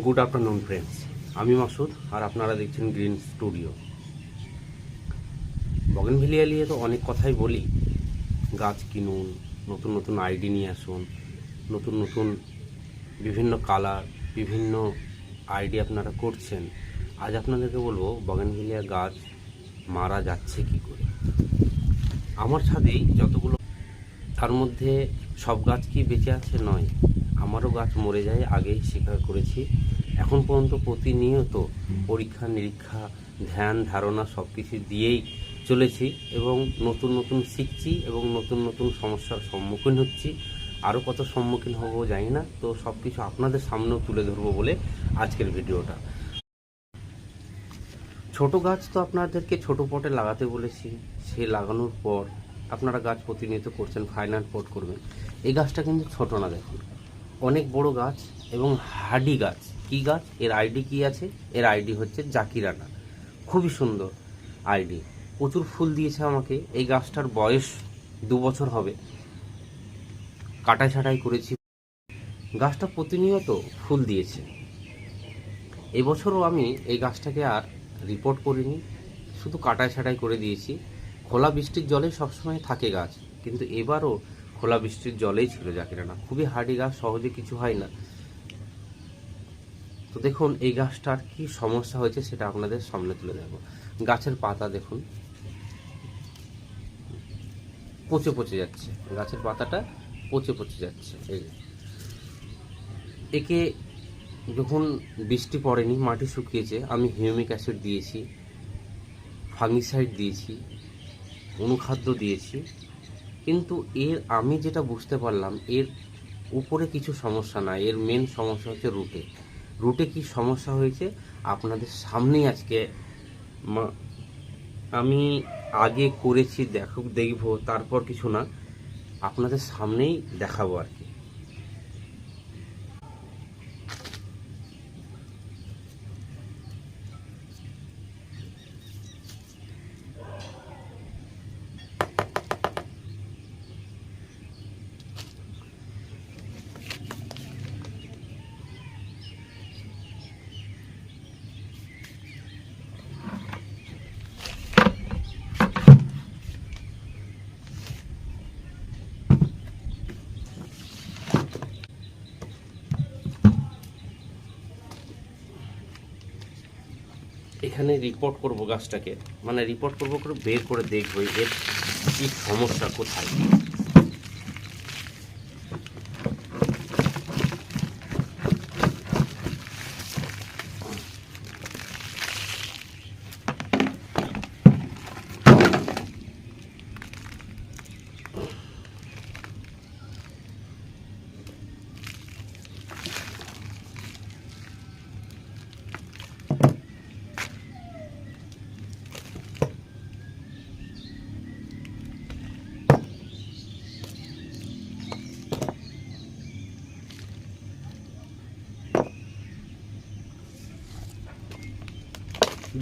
Good afternoon friends আমি মাসুদ, আর আপনারা দেখছেন গ্রিন স্টুডিও বগেনভিলিয়া নিয়ে তো অনেক কথাই বলি। গাছ কিনুন, নতুন নতুন আইডি নিয়ে আসুন, নতুন নতুন বিভিন্ন কালার বিভিন্ন আইডি আপনারা করছেন। আজ আপনাদেরকে বলব, বগেনভিলিয়া গাছ মারা যাচ্ছে কি করে? আমার ছাদেই যতগুলো, তার মধ্যে সব গাছ কি বেঁচে আছে? নয়। আমারও গাছ মরে যায়, আগেই স্বীকার করেছি। এখন পর্যন্ত প্রতিনিয়ত পরীক্ষা, নিরীক্ষা, ধ্যান, ধারণা সব কিছু দিয়েই চলেছি এবং নতুন নতুন শিখছি এবং নতুন নতুন সমস্যার সম্মুখীন হচ্ছি। আরও কত সম্মুখীন হব জানি না, তো সব কিছু আপনাদের সামনেও তুলে ধরবো বলে আজকের ভিডিওটা। ছোট গাছ তো আপনাদেরকে ছোট পটে লাগাতে বলেছি, সে লাগানোর পর আপনারা গাছ প্রতিনিয়ত করছেন ফাইনাল পট করবেন। এই গাছটা কিন্তু ছোট না, দেখুন। অনেক বড় গাছ এবং হাডি গাছ। কি গাছ? এর আইডি কি আছে? এর আইডি হচ্ছে জাকিরানা। খুবই সুন্দর আইডি। প্রচুর ফুল দিয়েছে আমাকে। এই গাছটার বয়স দু বছর হবে। কাটাই ছাটাই করেছি। গাছটা প্রতিনিয়ত ফুল দিয়েছে। এবছরও আমি এই গাছটাকে আর রিপোর্ট করিনি। শুধু কাটাই ছাটাই করে দিয়েছি। খোলা বৃষ্টির জলে সবসময় থাকে গাছ। কিন্তু এবারও খোলা বৃষ্টির জলেই ছিল জাকিরা না। খুবই হার্ডি গাছ, সহজে কিছু হয় না। তো দেখুন, এই গাছটার কি সমস্যা হয়েছে সেটা আপনাদের সামনে তুলে দেবো গাছের পাতা দেখুন। পচে পচে যাচ্ছে। গাছের পাতাটা পচে পচে যাচ্ছে। এই একে যখন বৃষ্টি পড়েনি, মাটি শুকিয়েছে, আমি হিউমিক অ্যাসিড দিয়েছি, ফাঙ্গিসাইড দিয়েছি, অনুখাদ্য দিয়েছি। কিন্তু এর, আমি যেটা বুঝতে পারলাম, এর উপরে কিছু সমস্যা না এর মেন সমস্যা হচ্ছে রুটে রুটে কি সমস্যা হয়েছে? আপনাদের সামনেই আজকে আমি আগে করেছি, দেখো, দেখব, তারপর কিছু না। আপনাদের সামনেই দেখাবো আর কি। এখানে রিপোর্ট করব গাছটাকে। মানে রিপোর্ট করব করে বের করে দেখব এর কি সমস্যা, কোথায়?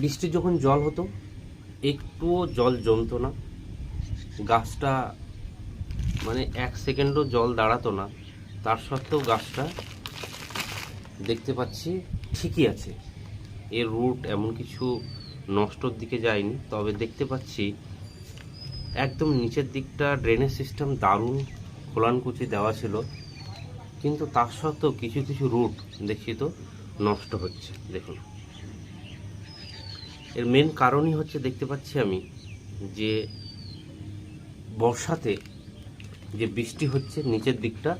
বৃষ্টির যখন জল হতো, একটুও জল জমতো না। গাছটা মানে এক সেকেন্ডও জল দাঁড়াতো না। তার সত্ত্বেও গাছটা দেখতে পাচ্ছি ঠিকই আছে। এর রুট এমন কিছু নষ্টর দিকে যায়নি, তবে দেখতে পাচ্ছি একদম নিচের দিকটা ড্রেনেজ সিস্টেম দারুণ খোলানকুচি দেওয়া ছিল। কিন্তু তার সত্ত্বেও কিছু কিছু রুট দেখি তো নষ্ট হচ্ছে। দেখুন। এর মেন কারণই হচ্ছে দেখতে পাচ্ছি আমি যে বর্ষাতে যে বৃষ্টি হচ্ছে, নিচের দিকটা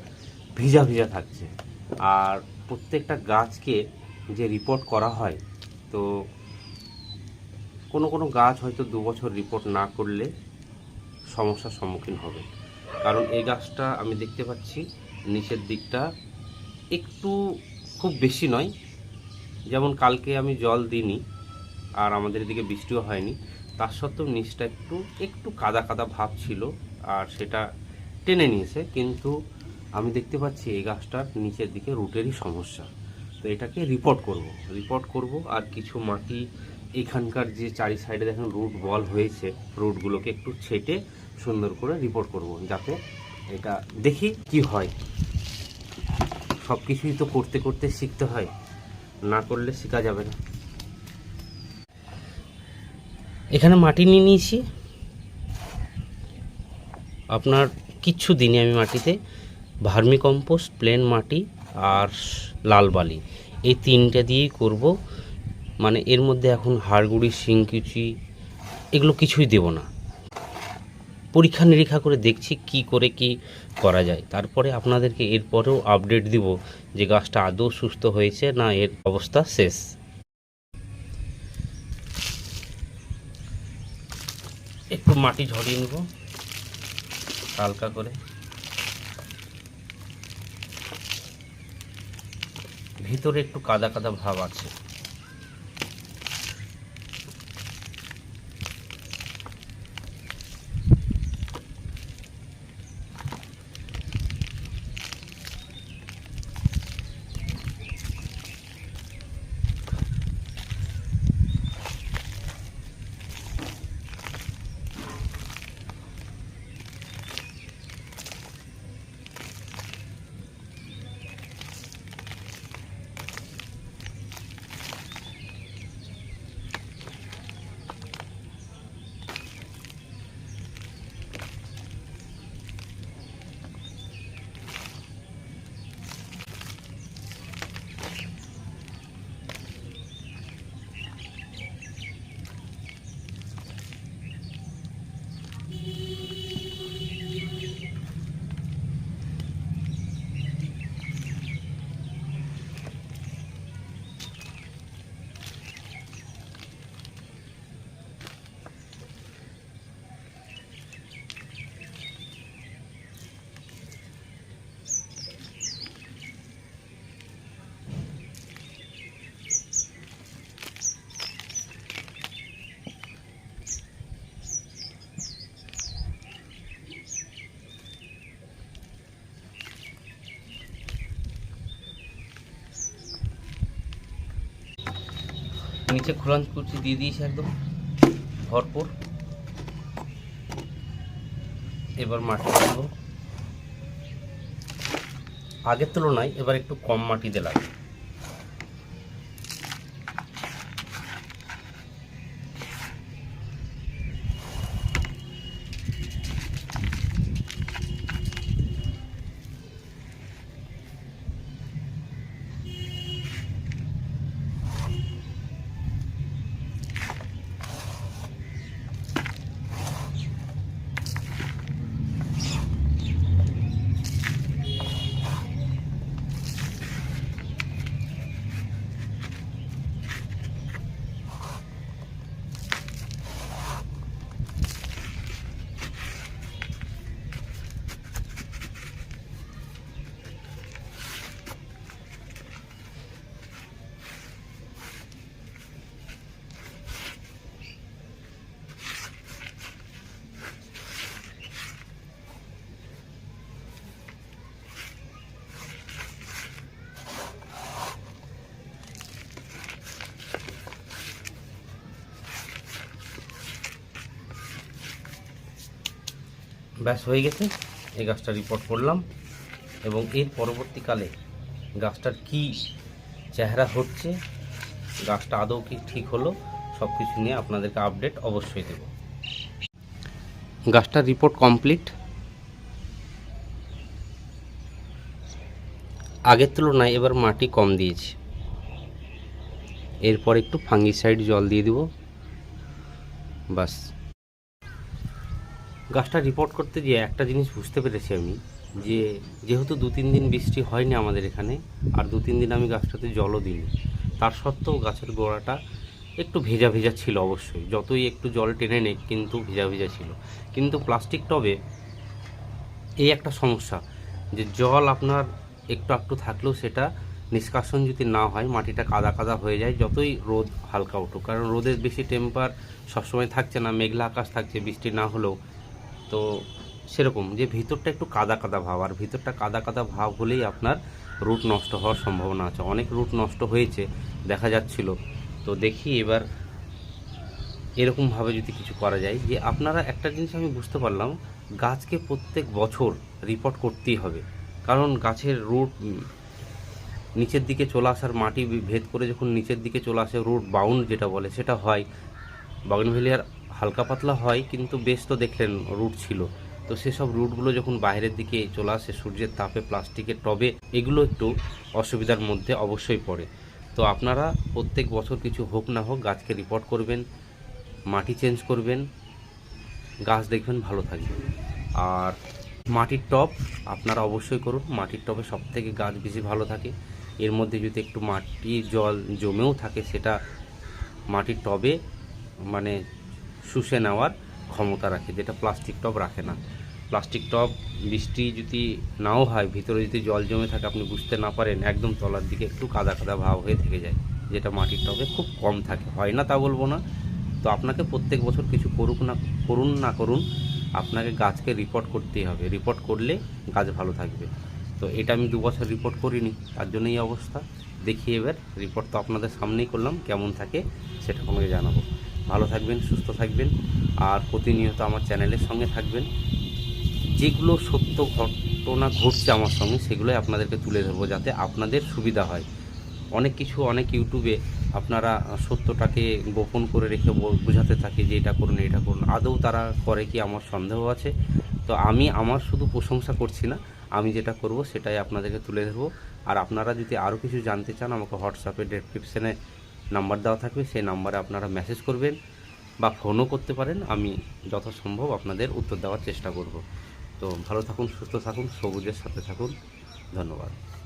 ভিজা ভিজা থাকছে। আর প্রত্যেকটা গাছকে যে রিপোর্ট করা হয়, তো কোনো কোনো গাছ হয়তো দু বছর রিপোর্ট না করলে সমস্যার সম্মুখীন হবে। কারণ এই গাছটা আমি দেখতে পাচ্ছি নিচের দিকটা একটু খুব বেশি নয়। যেমন কালকে আমি জল দিইনি আর আমাদের এদিকে বৃষ্টিও হয়নি। তার সত্ত্বেও নিচটা একটু একটু কাদা কাদা ভাব ছিল আর সেটা টেনে নিয়েছে। কিন্তু আমি দেখতে পাচ্ছি এই গাছটার নিচের দিকে রুটেরই সমস্যা। তো এটাকে রিপোর্ট করব। রিপোর্ট করব আর কিছু মাটি এখানকার যে চারি সাইডে দেখেন রুট বল হয়েছে রুটগুলোকে একটু ছেটে সুন্দর করে রিপোর্ট করব যাতে এটা দেখি কি হয়। সব কিছুই তো করতে করতে শিখতে হয়। না করলে শেখা যাবে না। এখানে মাটি নিয়ে নিয়েছি। আপনার কিচ্ছু দিনে আমি মাটিতে ভার্মি কম্পোস্ট, প্লেন মাটি আর লাল বালি। এই তিনটা দিয়েই করব। মানে এর মধ্যে এখন হাড়গুড়ি, শিংকুচি এগুলো কিছুই দেব না। পরীক্ষা নিরীক্ষা করে দেখছি কি করে কি করা যায়। তারপরে আপনাদেরকে এরপরেও আপডেট দিব যে গাছটা আদৌ সুস্থ হয়েছে না এর অবস্থা শেষ। একটু মাটি ঝরিয়ে নেব। হালকা করে। ভিতরে একটু কাদা কাদা ভাব আছে। নিচে খোলান কুচি দিয়ে দিয়েছি একদম। ভরপুর। এবার মাটি দেব। আগের তুলনায় এবার একটু কম মাটি দিলাম। ব্যাস হয়ে গেছে। এই গাছটা রিপোর্ট করলাম এবং এর পরবর্তীকালে গাছটার কি চেহারা হচ্ছে, গাছটা আদৌ কি ঠিক হলো সব কিছু নিয়ে আপনাদেরকে আপডেট অবশ্যই দেব। গাছটার রিপোর্ট কমপ্লিট আগের তুলনায় এবার মাটি কম দিয়েছি। এরপর একটু ফাঙ্গিসাইড জল দিয়ে দিব। বাস গাছটা রিপোর্ট করতে গিয়ে একটা জিনিস বুঝতে পেরেছি আমি, যে যেহেতু দু তিন দিন বৃষ্টি হয়নি আমাদের এখানে, আর দু তিন দিন আমি গাছটাতে জলও দিইনি। তার সত্ত্বেও গাছের গোড়াটা একটু ভেজা ভেজা ছিল অবশ্যই, যতই একটু জল টেনে নেই কিন্তু ভেজা ভেজা ছিল। কিন্তু প্লাস্টিক টবে এই একটা সমস্যা, যে জল আপনার একটু একটু থাকলেও সেটা নিষ্কাশন যদি না হয়, মাটিটা কাদা কাদা হয়ে যায়, যতই রোদ হালকা উঠুক। কারণ রোদের বেশি টেম্পার সবসময় থাকছে না, মেঘলা আকাশ থাকছে, বৃষ্টি না হলেও তো সেরকম যে ভিতরটা একটু কাদা কাদা ভাব, আর ভিতরটা কাদা কাদা ভাব হলেই আপনার রুট নষ্ট হওয়ার সম্ভাবনা আছে। অনেক রুট নষ্ট হয়েছে, দেখা যাচ্ছিল। তো দেখি এবার এরকমভাবে যদি কিছু করা যায় যে আপনারা একটা জিনিস আমি বুঝতে পারলাম, গাছকে প্রত্যেক বছর রিপোর্ট করতেই হবে। কারণ গাছের রুট নিচের দিকে চলে আসার মাটি ভেদ করে যখন নিচের দিকে চলে আসে, রুট বাউন্ড যেটা বলে, সেটা হয়। বাগানভেলিয়ার হালকা পাতলা হয়, কিন্তু বেশ তো দেখলেন রুট ছিল। তো সেসব রুটগুলো যখন বাইরের দিকে চলে আসে, সূর্যের তাপে প্লাস্টিকের টবে, এগুলো একটু অসুবিধার মধ্যে অবশ্যই পড়ে। তো আপনারা প্রত্যেক বছর কিছু হোক না হোক গাছকে রিপোর্ট করবেন, মাটি চেঞ্জ করবেন, গাছ দেখবেন, ভালো থাকবে আর মাটির টব আপনারা অবশ্যই করুন, মাটির টবে সব থেকে গাছ বেশি ভালো থাকে। এর মধ্যে যদি একটু মাটির জল জমেও থাকে, সেটা মাটির টবে মানে শুষে নেওয়ার ক্ষমতা রাখে, যেটা প্লাস্টিক টব রাখে না। প্লাস্টিক টব বৃষ্টি যদি নাও হয়, ভিতরে যদি জল জমে থাকে, আপনি বুঝতে না পারেন, একদম তলার দিকে একটু কাদা কাদা ভাব হয়ে থেকে যায়, যেটা মাটির টবে খুব কম থাকে। হয় না তা বলব না। তো আপনাকে প্রত্যেক বছর কিছু করুক না, করুন না করুন, আপনাকে গাছকে রিপোর্ট করতেই হবে। রিপোর্ট করলে গাছ ভালো থাকবে। তো এটা আমি দু বছর রিপোর্ট করিনি, তার জন্যই এই অবস্থা। দেখি এবার রিপোর্ট তো আপনাদের সামনেই করলাম, কেমন থাকে সেটা আপনাকে জানাব। ভালো থাকবেন, সুস্থ থাকবেন আর প্রতিনিয়ত আমার চ্যানেলের সঙ্গে থাকবেন। যেগুলো সত্য ঘটনা ঘটছে আমার সঙ্গে, সেগুলোই আপনাদেরকে তুলে ধরবো যাতে আপনাদের সুবিধা হয়। অনেক কিছু অনেক ইউটিউবে আপনারা সত্যটাকে গোপন করে রেখে বোঝাতে থাকে যে এটা করুন এটা করুন। আদৌ তারা করে কি আমার সন্দেহ আছে? তো আমি আমার শুধু প্রশংসা করছি না, আমি যেটা করব সেটাই আপনাদেরকে তুলে ধরবো। আর আপনারা যদি আরও কিছু জানতে চান, আমাকে হোয়াটসঅ্যাপে ডেসক্রিপশানে নাম্বার দেওয়া থাকবে, সেই নাম্বারে আপনারা মেসেজ করবেন বা ফোনও করতে পারেন, আমি যথাসম্ভব আপনাদের উত্তর দেওয়ার চেষ্টা করব। তো ভালো থাকুন, সুস্থ থাকুন, সবুজের সাথে থাকুন, ধন্যবাদ।